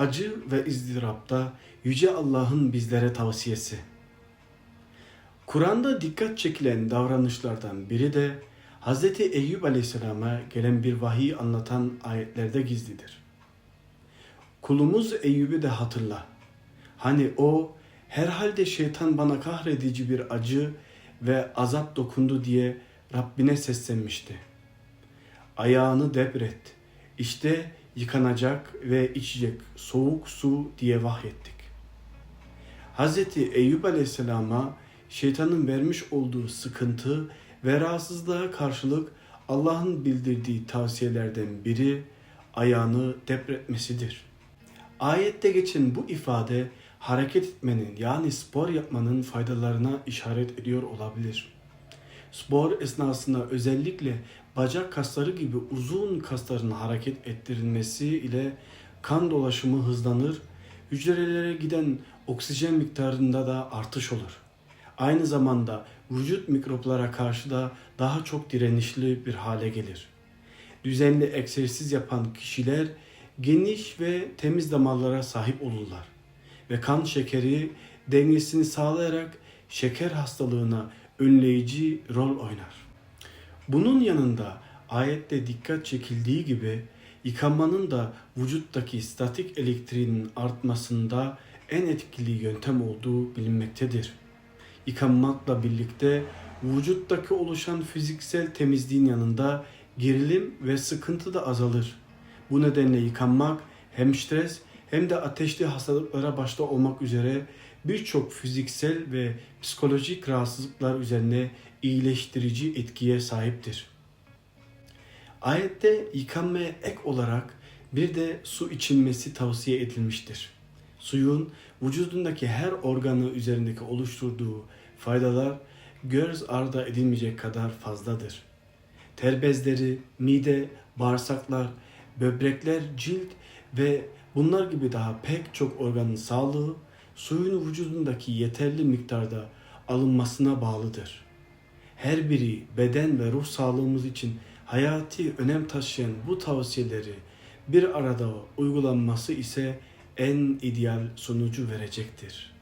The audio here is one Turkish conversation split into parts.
acı ve izdırapta Yüce Allah'ın bizlere tavsiyesi. Kur'an'da dikkat çekilen davranışlardan biri de Hz. Eyüp Aleyhisselam'a gelen bir vahiy anlatan ayetlerde gizlidir. Kulumuz Eyüp'ü de hatırla. Hani o herhalde şeytan bana kahredici bir acı ve azap dokundu diye Rabbine seslenmişti. Ayağını debret. İşte yıkanacak ve içecek soğuk su diye vahyettik. Hz. Eyüp Aleyhisselam'a şeytanın vermiş olduğu sıkıntı ve rahatsızlığa karşılık Allah'ın bildirdiği tavsiyelerden biri ayağını debretmesidir. Ayette geçen bu ifade hareket etmenin yani spor yapmanın faydalarına işaret ediyor olabilir. Spor esnasında özellikle bacak kasları gibi uzun kasların hareket ettirilmesi ile kan dolaşımı hızlanır, hücrelere giden oksijen miktarında da artış olur. Aynı zamanda vücut mikroplara karşı da daha çok direnişli bir hale gelir. Düzenli egzersiz yapan kişiler geniş ve temiz damarlara sahip olurlar ve kan şekeri dengesini sağlayarak şeker hastalığına önleyici rol oynar. Bunun yanında ayette dikkat çekildiği gibi yıkanmanın da vücuttaki statik elektriğinin artmasında en etkili yöntem olduğu bilinmektedir. Yıkanmakla birlikte vücuttaki oluşan fiziksel temizliğin yanında gerilim ve sıkıntı da azalır. Bu nedenle yıkanmak hem stres hem de ateşli hastalıklara başta olmak üzere birçok fiziksel ve psikolojik rahatsızlıklar üzerine iyileştirici etkiye sahiptir. Ayette yıkanmaya ek olarak bir de su içilmesi tavsiye edilmiştir. Suyun vücudundaki her organı üzerindeki oluşturduğu faydalar göz ardı edilmeyecek kadar fazladır. Ter bezleri, mide, bağırsaklar, böbrekler, cilt ve bunlar gibi daha pek çok organın sağlığı suyun vücudundaki yeterli miktarda alınmasına bağlıdır. Her biri beden ve ruh sağlığımız için hayati önem taşıyan bu tavsiyeleri bir arada uygulanması ise en ideal sonucu verecektir.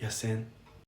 Ya sen?